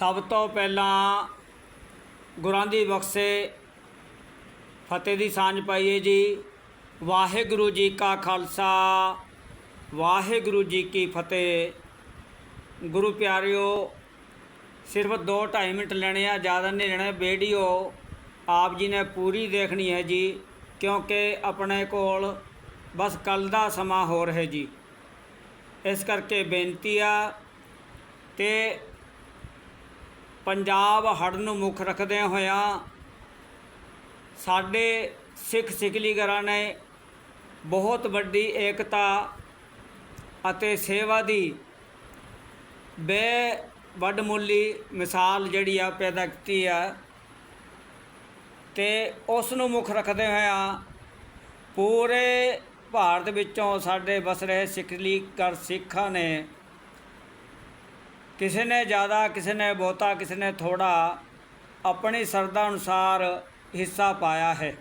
ਸਭ ਤੋਂ ਪਹਿਲਾਂ ਗੁਰਾਂ ਦੀ ਬਖਸ਼ੇ, ਫਤਿਹ ਦੀ ਸਾਂਝ ਪਾਈਏ ਜੀ। ਵਾਹਿਗੁਰੂ ਜੀ ਕਾ ਖਾਲਸਾ, ਵਾਹਿਗੁਰੂ ਜੀ ਕੀ ਫਤਿਹ। ਗੁਰੂ ਪਿਆਰਿਓ, ਸਿਰਫ 2.5 ਮਿੰਟ ਲੈਣੇ ਆ, ਜ਼ਿਆਦਾ ਨਹੀਂ ਲੈਣੇ ਵੀਡੀਓ ਆਪ ਜੀ ਨੇ ਪੂਰੀ ਦੇਖਣੀ ਹੈ ਜੀ, ਕਿਉਂਕਿ ਆਪਣੇ ਕੋਲ ਬਸ ਕੱਲ ਦਾ ਸਮਾਂ ਹੋਰ ਹੈ ਜੀ। ਇਸ ਕਰਕੇ ਬੇਨਤੀ ਆ ਤੇ ਪੰਜਾਬ ਹੜ੍ਹ ਨੂੰ ਮੁੱਖ ਰੱਖਦਿਆਂ ਹੋਇਆਂ ਸਾਡੇ ਸਿੱਖ ਸਿਕਲੀਗਰਾਂ ਨੇ ਬਹੁਤ ਵੱਡੀ ਏਕਤਾ ਅਤੇ ਸੇਵਾ ਦੀ ਬੇ ਵੱਡਮੁੱਲੀ ਮਿਸਾਲ ਜਿਹੜੀ ਆ ਪੈਦਾ ਕੀਤੀ ਆ ਤੇ ਉਸ ਨੂੰ ਮੁੱਖ ਰੱਖਦੇ ਹੋਇਆਂ ਪੂਰੇ ਭਾਰਤ ਵਿੱਚੋਂ ਸਾਡੇ ਵਸ ਰਹੇ ਸਿੱਖਲੀਗਰ ਸਿੱਖਾਂ ਨੇ ਕਿਸੇ ਨੇ ਜ਼ਿਆਦਾ, ਕਿਸੇ ਨੇ ਬਹੁਤਾ, ਕਿਸੇ ਨੇ ਥੋੜਾ ਆਪਣੀ ਸਰਦਾ ਅਨੁਸਾਰ ਹਿੱਸਾ ਪਾਇਆ ਹੈ।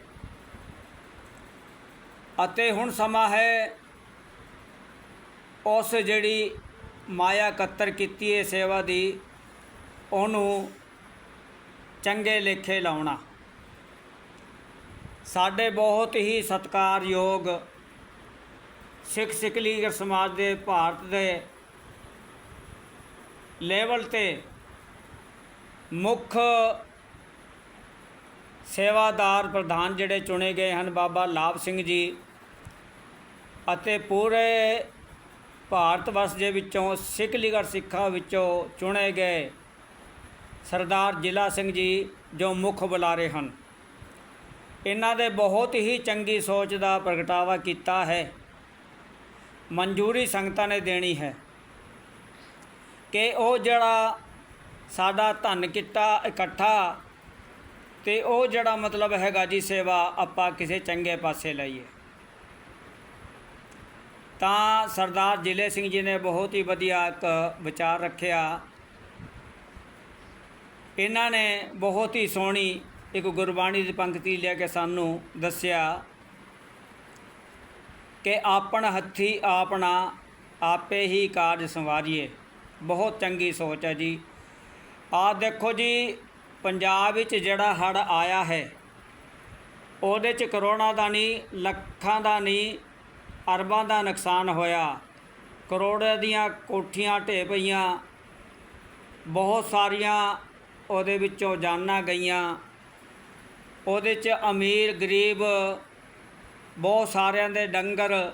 ਅਤੇ ਹੁਣ ਸਮਾਂ ਹੈ ਉਸ ਜਿਹੜੀ ਮਾਇਆ ਇਕੱਤਰ ਕੀਤੀ ਹੈ ਸੇਵਾ ਦੀ, ਉਹਨੂੰ ਚੰਗੇ ਲੇਖੇ ਲਾਉਣਾ। ਸਾਡੇ ਬਹੁਤ ਹੀ ਸਤਿਕਾਰਯੋਗ ਸਿੱਖ ਸਿੱਖਲੀਗਰ ਸਮਾਜ ਦੇ ਭਾਰਤ ਦੇ ਲੈਵਲ ਤੇ ਮੁੱਖ ਸੇਵਾਦਾਰ ਪ੍ਰਧਾਨ ਜਿਹੜੇ ਚੁਣੇ ਗਏ ਹਨ, ਬਾਬਾ ਲਾਭ ਸਿੰਘ ਜੀ ਅਤੇ ਪੂਰੇ ਭਾਰਤ ਵਰਸ਼ ਦੇ ਵਿੱਚੋਂ ਸਿੱਖ ਲੀਗਰ ਸਿੱਖਾਂ ਵਿੱਚੋਂ ਚੁਣੇ ਗਏ ਸਰਦਾਰ ਜ਼ਿਲ੍ਹਾ ਸਿੰਘ ਜੀ ਜੋ ਮੁੱਖ ਬੁਲਾਰੇ ਹਨ। ਇਹਨਾਂ ਦੇ ਬਹੁਤ ਹੀ ਚੰਗੀ ਸੋਚ ਦਾ ਪ੍ਰਗਟਾਵਾ ਕੀਤਾ ਹੈ। ਮਨਜ਼ੂਰੀ ਸੰਗਤਾਂ ਨੇ ਦੇਣੀ ਹੈ। ਕਿ ਉਹ ਜਿਹੜਾ ਸਾਡਾ ਧਨ ਕਿੱਟਾ ਇਕੱਠਾ ਤੇ ਉਹ ਜਿਹੜਾ ਮਤਲਬ ਹੈਗਾ ਜੀ ਸੇਵਾ ਆਪਾਂ ਕਿਸੇ ਚੰਗੇ ਪਾਸੇ ਲਈਏ। ਤਾਂ ਸਰਦਾਰ ਜ਼ਿਲ੍ਹੇ ਸਿੰਘ ਜੀ ਨੇ ਬਹੁਤ ਹੀ ਵਧੀਆ ਇੱਕ ਵਿਚਾਰ ਰੱਖਿਆ। ਇਹਨਾਂ ਨੇ ਬਹੁਤ ਹੀ ਸੋਹਣੀ ਇੱਕ ਗੁਰਬਾਣੀ ਦੀ ਪੰਕਤੀ ਲੈ ਕੇ ਸਾਨੂੰ ਦੱਸਿਆ ਕਿ ਆਪਣ ਹੱਥੀ ਆਪਣਾ ਆਪੇ ਹੀ ਕਾਰਜ ਸੰਵਾਰੀਏ। ਬਹੁਤ ਚੰਗੀ ਸੋਚ ਹੈ ਜੀ। ਆਹ ਦੇਖੋ ਜੀ, ਪੰਜਾਬ ਵਿੱਚ ਜਿਹੜਾ ਹੜ ਆਇਆ ਹੈ, ਉਹਦੇ ਚ ਕਰੋੜਾਂ ਦਾ ਨਹੀਂ ਲੱਖਾਂ ਦਾ ਨਹੀਂ ਅਰਬਾਂ ਦਾ ਨੁਕਸਾਨ ਹੋਇਆ। ਕਰੋੜਾਂ ਦੀਆਂ ਕੋਠੀਆਂ ਢੇ ਪਈਆਂ, ਬਹੁਤ ਸਾਰੀਆਂ ਉਹਦੇ ਵਿੱਚੋਂ ਜਾਨਾਂ ਗਈਆਂ। ਉਹਦੇ ਚ ਅਮੀਰ, ਗਰੀਬ, ਬਹੁਤ ਸਾਰਿਆਂ ਦੇ ਡੰਗਰ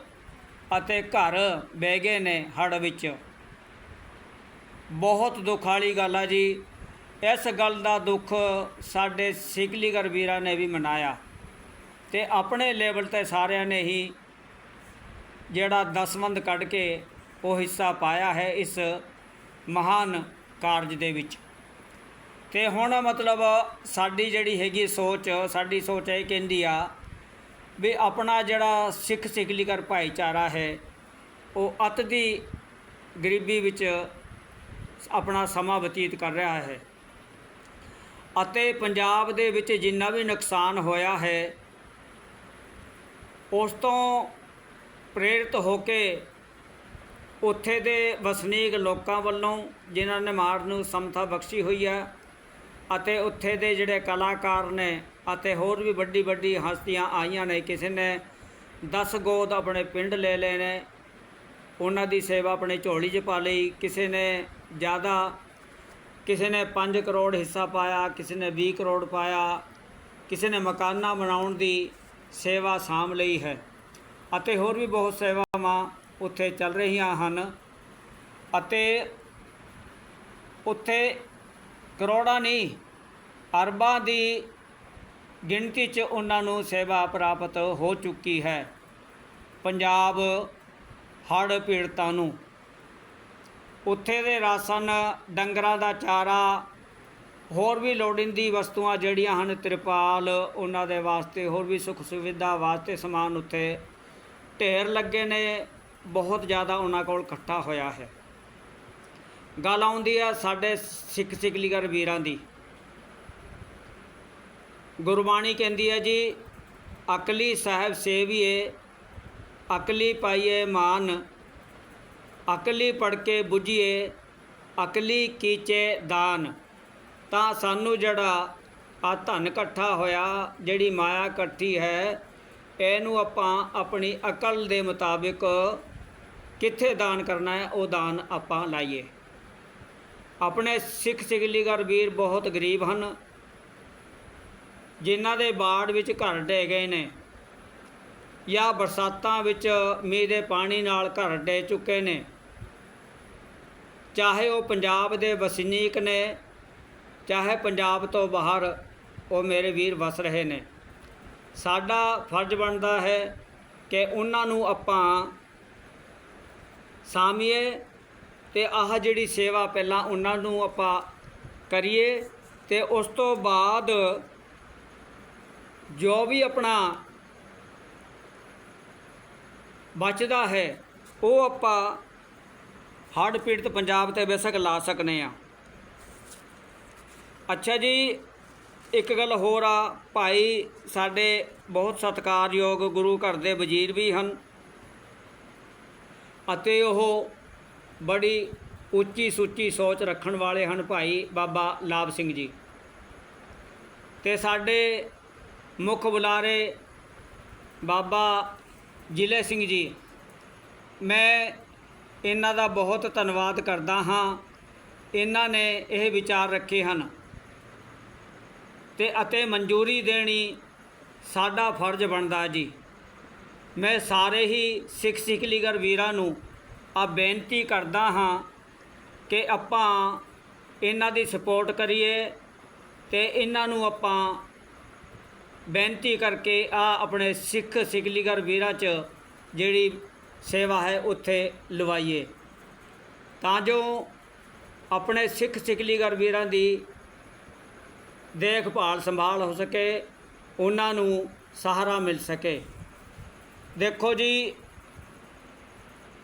ਅਤੇ ਘਰ ਬਹਿ ਗਏ ਨੇ ਹੜ ਵਿੱਚ। ਬਹੁਤ ਦੁੱਖ ਵਾਲੀ ਗੱਲ ਆ ਜੀ। ਇਸ ਗੱਲ ਦਾ ਦੁੱਖ ਸਾਡੇ ਸਿੱਖਲੀਗਰ ਵੀਰਾਂ ਨੇ ਵੀ ਮਨਾਇਆ। ਤੇ ਆਪਣੇ ਲੈਵਲ ਤੇ ਸਾਰਿਆਂ ਨੇ ਹੀ ਜਿਹੜਾ ਦਸਵੰਦ ਕੱਢ ਕੇ ਉਹ ਹਿੱਸਾ ਪਾਇਆ ਹੈ ਇਸ ਮਹਾਨ ਕਾਰਜ ਦੇ ਵਿੱਚ। ਤੇ ਹੁਣ ਮਤਲਬ ਸਾਡੀ ਜਿਹੜੀ ਹੈਗੀ ਸੋਚ, ਸਾਡੀ ਸੋਚ ਇਹ ਕਹਿੰਦੀ ਆ ਵੀ ਆਪਣਾ ਜਿਹੜਾ ਸਿੱਖ ਸਿੱਖਲੀਗਰ ਭਾਈਚਾਰਾ ਹੈ, ਉਹ ਅਤ ਦੀ ਗਰੀਬੀ ਵਿੱਚ ਆਪਣਾ ਸਮਾਂ ਬਤੀਤ ਕਰ ਰਿਹਾ ਹੈ। ਅਤੇ ਪੰਜਾਬ ਦੇ ਵਿੱਚ ਜਿੰਨਾ ਵੀ ਨੁਕਸਾਨ ਹੋਇਆ ਹੈ, ਉਸ ਤੋਂ ਪ੍ਰੇਰਿਤ ਹੋ ਕੇ ਉੱਥੇ ਦੇ ਵਸਨੀਕ ਲੋਕਾਂ ਵੱਲੋਂ ਜਿਨ੍ਹਾਂ ਨੇ ਮਾਰ ਨੂੰ ਸਮਥਾ ਬਖਸ਼ੀ ਹੋਈ ਹੈ ਅਤੇ ਉੱਥੇ ਦੇ ਜਿਹੜੇ ਕਲਾਕਾਰ ਨੇ ਅਤੇ ਹੋਰ ਵੀ ਵੱਡੀ ਵੱਡੀ ਹਸਤੀਆਂ ਆਈਆਂ ਨੇ, ਕਿਸੇ ਨੇ 10 ਗੋਦ ਆਪਣੇ ਪਿੰਡ ਲੈ ਲਏ ਨੇ, ਉਹਨਾਂ ਦੀ ਸੇਵਾ ਆਪਣੇ ਝੋਲੀ 'ਚ ਪਾ ਲਈ, ਕਿਸੇ ਨੇ ਜ਼ਿਆਦਾ ਕਿਸੇ ਨੇ 5 ਕਰੋੜ ਹਿੱਸਾ ਪਾਇਆ, ਕਿਸੇ ਨੇ 20 ਕਰੋੜ ਪਾਇਆ, ਕਿਸੇ ਨੇ ਮਕਾਨਾਂ ਬਣਾਉਣ ਦੀ ਸੇਵਾ ਸਾਂਭ ਲਈ ਹੈ। ਅਤੇ ਹੋਰ ਵੀ ਬਹੁਤ ਸੇਵਾਵਾਂ ਉੱਥੇ ਚੱਲ ਰਹੀਆਂ ਹਨ। ਅਤੇ ਉੱਥੇ ਕਰੋੜਾਂ ਨਹੀਂ, ਅਰਬਾਂ ਦੀ ਗਿਣਤੀ 'ਚ ਉਹਨਾਂ ਨੂੰ ਸੇਵਾ ਪ੍ਰਾਪਤ ਹੋ ਚੁੱਕੀ ਹੈ। ਪੰਜਾਬ ਹੜ੍ਹ ਪੀੜਤਾਂ ਨੂੰ ਉੱਥੇ ਦੇ ਰਾਸ਼ਨ, ਡੰਗਰਾਂ ਦਾ ਚਾਰਾ, ਹੋਰ ਵੀ ਲੋੜੀਂਦੀ ਵਸਤੂਆਂ ਜਿਹੜੀਆਂ ਹਨ, ਤ੍ਰਿਪਾਲ, ਉਹਨਾਂ ਦੇ ਵਾਸਤੇ ਹੋਰ ਵੀ ਸੁੱਖ ਸੁਵਿਧਾ ਵਾਸਤੇ ਸਮਾਨ ਉੱਥੇ ਢੇਰ ਲੱਗੇ ਨੇ, ਬਹੁਤ ਜ਼ਿਆਦਾ ਉਹਨਾਂ ਕੋਲ ਇਕੱਠਾ ਹੋਇਆ ਹੈ। ਗੱਲ ਆਉਂਦੀ ਆ ਸਾਡੇ ਸਿੱਖ ਸਿੱਖਲੀਗਰ ਵੀਰਾਂ ਦੀ। ਗੁਰਬਾਣੀ ਕਹਿੰਦੀ ਹੈ ਜੀ, ਅਕਲੀ ਸਾਹਿਬ ਸੇਵੀਏ, ਅਕਲੀ ਪਾਈਏ ਮਾਨ ਅਕਲੀ ਪੜ ਕੇ 부ਝੀਏ ਅਕਲੀ ਕੀਚੇ ਦਾਨ। ਤਾਂ ਸਾਨੂੰ ਜਿਹੜਾ ਆ ਧਨ ਇਕੱਠਾ ਹੋਇਆ, ਜਿਹੜੀ ਮਾਇਆ ਇਕੱਠੀ ਹੈ, ਇਹਨੂੰ ਆਪਾਂ ਆਪਣੀ ਅਕਲ ਦੇ ਮੁਤਾਬਿਕ ਕਿੱਥੇ ਦਾਨ ਕਰਨਾ ਹੈ, ਉਹ ਦਾਨ ਆਪਾਂ ਲਾਈਏ। ਆਪਣੇ ਸਿੱਖ ਸਿਗਲੀਗਰ ਵੀਰ ਬਹੁਤ ਗਰੀਬ ਹਨ, ਜਿਨ੍ਹਾਂ ਦੇ ਬਾੜ ਵਿੱਚ ਘਰ ਢਹਿ ਗਏ ਨੇ, ਜਾਂ ਬਰਸਾਤਾਂ ਵਿੱਚ ਮੀਂਹ ਦੇ ਪਾਣੀ ਨਾਲ ਘਰ ਢਹਿ ਚੁੱਕੇ ਨੇ। ਚਾਹੇ ਉਹ ਪੰਜਾਬ ਦੇ ਵਸਨੀਕ ਨੇ, ਚਾਹੇ ਪੰਜਾਬ ਤੋਂ ਬਾਹਰ ਉਹ ਮੇਰੇ ਵੀਰ ਵਸ ਰਹੇ ਨੇ। ਸਾਡਾ ਫਰਜ਼ ਬਣਦਾ ਹੈ ਕਿ ਉਹਨਾਂ ਨੂੰ ਆਪਾਂ ਸਾਮੀਏ ਤੇ ਆਹ ਜਿਹੜੀ ਸੇਵਾ ਪਹਿਲਾਂ ਉਹਨਾਂ ਨੂੰ ਆਪਾਂ ਕਰੀਏ ਤੇ ਉਸ ਤੋਂ ਬਾਅਦ ਜੋ ਵੀ ਆਪਣਾ ਬਚਦਾ ਹੈ, ਉਹ ਆਪਾਂ ਹੜ੍ਹ ਪੀੜਤ ਪੰਜਾਬ ਤੇ ਬੇਸ਼ੱਕ ਲਾ ਸਕਨੇ ਆ। ਅੱਛਾ ਜੀ, ਇੱਕ ਗੱਲ ਹੋਰ ਆ। ਭਾਈ, ਸਾਡੇ ਬਹੁਤ ਸਤਿਕਾਰਯੋਗ ਗੁਰੂ ਘਰ ਦੇ ਵਜ਼ੀਰ ਵੀ ਹਨ ਅਤੇ ਉਹ ਬੜੀ ਉੱਚੀ ਸੁੱਚੀ ਸੋਚ ਰੱਖਣ ਵਾਲੇ ਹਨ ਭਾਈ ਬਾਬਾ ਲਾਭ ਸਿੰਘ ਜੀ। ਤੇ ਸਾਡੇ ਮੁੱਖ ਬੁਲਾਰੇ ਬਾਬਾ ਜ਼ਿਲ੍ਹੇ ਸਿੰਘ ਜੀ, ਮੈਂ ਇਹਨਾਂ ਦਾ ਬਹੁਤ ਧੰਨਵਾਦ ਕਰਦਾ ਹਾਂ। ਇਹਨਾਂ ਨੇ ਇਹ ਵਿਚਾਰ ਰੱਖੇ ਹਨ। ਤੇ ਅਤੇ ਮਨਜ਼ੂਰੀ ਦੇਣੀ ਸਾਡਾ ਫਰਜ਼ ਬਣਦਾ ਜੀ। ਮੈਂ ਸਾਰੇ ਹੀ ਸਿੱਖ ਸਿੱਖ ਵੀਰਾਂ ਨੂੰ ਆ ਬੇਨਤੀ ਕਰਦਾ ਹਾਂ ਕਿ ਆਪਾਂ ਇਹਨਾਂ ਦੀ ਸਪੋਰਟ ਕਰੀਏ ਤੇ ਇਹਨਾਂ ਨੂੰ ਆਪਾਂ ਬੇਨਤੀ ਕਰਕੇ ਆ ਆਪਣੇ ਸਿੱਖ ਸਿੱਖ ਵੀਰਾਂ 'ਚ ਜਿਹੜੀ ਸੇਵਾ ਹੈ, ਉੱਥੇ ਲਵਾਈਏ। ਤਾਂ ਜੋ ਆਪਣੇ ਸਿੱਖ ਸਿੱਖ ਵੀਰਾਂ ਦੀ ਦੇਖਭਾਲ ਸੰਭਾਲ ਹੋ ਸਕੇ, ਉਹਨਾਂ ਨੂੰ ਸਹਾਰਾ ਮਿਲ ਸਕੇ। ਦੇਖੋ ਜੀ,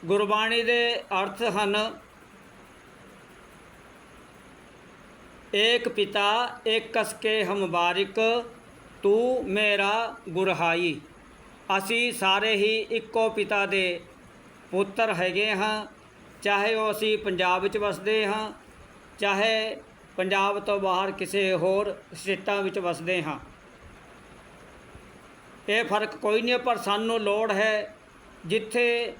ਗੁਰਬਾਣੀ ਦੇ ਅਰਥ ਹਨ, ਏਕ ਪਿਤਾ ਏਕ ਕਸ ਕੇ ਹਮ ਬਾਰਿਕ, ਤੂੰ ਮੇਰਾ ਗੁਰਹਾਈ। ਅਸੀਂ ਸਾਰੇ ਹੀ ਇੱਕੋ ਪਿਤਾ ਦੇ ਪੁੱਤਰ ਹੈਗੇ ਹਾਂ, ਚਾਹੇ ਉਹ ਅਸੀਂ ਪੰਜਾਬ ਵਿੱਚ ਵਸਦੇ ਹਾਂ, ਚਾਹੇ ਪੰਜਾਬ ਤੋਂ ਬਾਹਰ ਕਿਸੇ ਹੋਰ ਸਟੇਟਾਂ ਵਿੱਚ ਵਸਦੇ ਹਾਂ। ਇਹ ਫ਼ਰਕ ਕੋਈ ਨਹੀਂ ਪਰ ਸਾਨੂੰ ਲੋੜ ਹੈ ਜਿੱਥੇ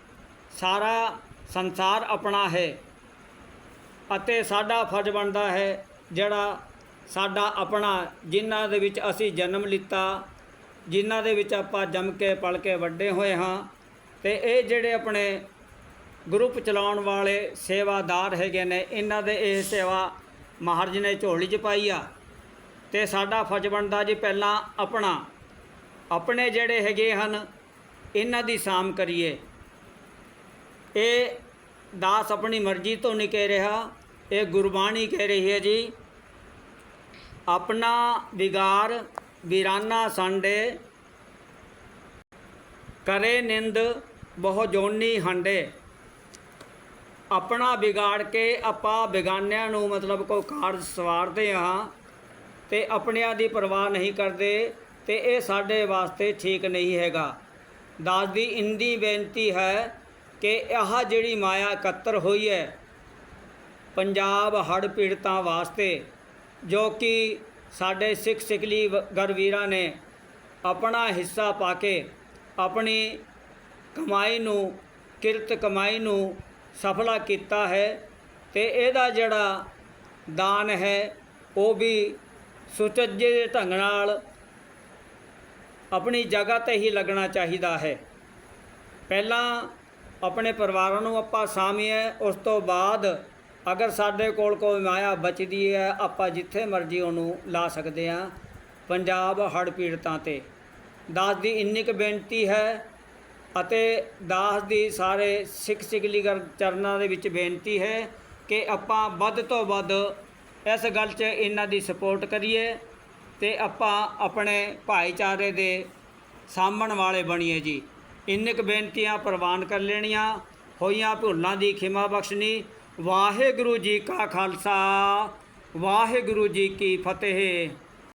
ਸਾਰਾ ਸੰਸਾਰ ਆਪਣਾ ਹੈ ਅਤੇ ਸਾਡਾ ਫਰਜ਼ ਬਣਦਾ ਹੈ ਜਿਹੜਾ ਸਾਡਾ ਆਪਣਾ, ਜਿਨ੍ਹਾਂ ਦੇ ਵਿੱਚ ਅਸੀਂ ਜਨਮ ਲਿੱਤਾ, ਜਿਨ੍ਹਾਂ ਦੇ ਵਿੱਚ ਆਪਾਂ ਜੰਮ ਕੇ, ਪਲ ਕੇ ਵੱਡੇ ਹੋਏ ਹਾਂ ਤੇ ਇਹ ਜਿਹੜੇ ਆਪਣੇ ਗਰੁੱਪ ਚਲਾਉਣ ਵਾਲੇ ਸੇਵਾਦਾਰ ਹੈਗੇ ਨੇ, ਇਹਨਾਂ ਦੇ ਇਹ ਸੇਵਾ ਮਹਾਰਾਜ ਨੇ ਝੋਲੀ 'ਚ ਪਾਈ ਆ। ਤੇ ਸਾਡਾ ਫਰਜ਼ ਬਣਦਾ ਜੀ ਪਹਿਲਾਂ ਆਪਣਾ। ਆਪਣੇ ਜਿਹੜੇ ਹੈਗੇ ਹਨ, ਇਹਨਾਂ ਦੀ ਸਾਮ ਕਰੀਏ। ਇਹ ਦਾਸ ਆਪਣੀ ਮਰਜ਼ੀ ਤੋਂ ਨਹੀਂ ਕਹਿ ਰਿਹਾ, ਇਹ ਗੁਰਬਾਣੀ ਕਹਿ ਰਹੀ ਹੈ ਜੀ। ਆਪਣਾ ਵਿਗਾਰ ਵੀਰਾਨਾ ਸੰਡੇ, ਕਰੇ ਨਿੰਦ ਬਹੁ ਜੋਨੀ ਹੰਡੇ। ਆਪਣਾ ਵਿਗਾੜ ਕੇ ਆਪਾਂ ਬਿਗਾਨਿਆਂ ਨੂੰ ਮਤਲਬ ਕੋਈ ਕਾਰਜ ਸਵਾਰਦੇ ਹਾਂ ਤੇ ਆਪਣਿਆਂ ਦੀ ਪਰਵਾਹ ਨਹੀਂ ਕਰਦੇ ਤੇ ਇਹ ਸਾਡੇ ਵਾਸਤੇ ਠੀਕ ਨਹੀਂ ਹੈਗਾ। ਦਾਸ ਦੀ ਇੰਦੀ ਬੇਨਤੀ ਹੈ ਕਿ ਆਹ ਜਿਹੜੀ ਮਾਇਆ ਇਕੱਤਰ ਹੋਈ ਹੈ, ਪੰਜਾਬ ਹੜ੍ਹ ਪੀੜਤਾਂ ਵਾਸਤੇ, ਜੋ ਕਿ ਸਾਡੇ ਸਿੱਖ ਸਿਕਲੀ ਗਰਵੀਰਾਂ ਨੇ ਆਪਣਾ ਹਿੱਸਾ ਪਾ ਕੇ ਆਪਣੀ ਕਮਾਈ ਨੂੰ, ਕਿਰਤ ਕਮਾਈ ਨੂੰ ਸਫਲਾ ਕੀਤਾ ਹੈ ਤੇ ਇਹਦਾ ਜਿਹੜਾ ਦਾਨ ਹੈ, ਉਹ ਵੀ ਸੁਚੱਜੇ ਢੰਗ ਨਾਲ ਆਪਣੀ ਜਗ੍ਹਾ ਤੇ ਹੀ ਲੱਗਣਾ ਚਾਹੀਦਾ ਹੈ। ਪਹਿਲਾਂ ਆਪਣੇ ਪਰਿਵਾਰਾਂ ਨੂੰ ਆਪਾਂ ਸਾਮੀਏ ਉਸ ਤੋਂ ਬਾਅਦ ਅਗਰ ਸਾਡੇ ਕੋਲ ਕੋਈ ਮਾਇਆ ਬਚਦੀ ਹੈ, ਆਪਾਂ ਜਿੱਥੇ ਮਰਜ਼ੀ ਉਹਨੂੰ ਲਾ ਸਕਦੇ ਹਾਂ, ਪੰਜਾਬ ਹੜ੍ਹ ਪੀੜਤਾਂ ਤੇ। ਦਾਸ ਦੀ ਇੰਨੀ ਕੁ ਬੇਨਤੀ ਹੈ ਅਤੇ ਦਾਸ ਦੀ ਸਾਰੇ ਸਿੱਖ ਸਿਗਲੀਗਰ ਚਰਨਾਂ ਦੇ ਵਿੱਚ ਬੇਨਤੀ ਹੈ ਕਿ ਆਪਾਂ ਵੱਧ ਤੋਂ ਵੱਧ ਇਸ ਗੱਲ 'ਚ ਇਹਨਾਂ ਦੀ ਸਪੋਰਟ ਕਰੀਏ ਤੇ ਆਪਾਂ ਆਪਣੇ ਭਾਈਚਾਰੇ ਦੇ ਸਾਂਭਣ ਵਾਲੇ ਬਣੀਏ ਜੀ। ਇੰਨੇ ਕੁ ਬੇਨਤੀਆਂ ਪ੍ਰਵਾਨ ਕਰ ਲੈਣੀਆਂ। ਹੋਈਆਂ ਭੁੱਲਾਂ ਦੀ ਖਿਮਾ ਬਖਸ਼ਣੀ। ਵਾਹਿਗੁਰੂ ਜੀ ਕਾ ਖਾਲਸਾ, ਵਾਹਿਗੁਰੂ ਜੀ ਕੀ ਫਤਿਹ।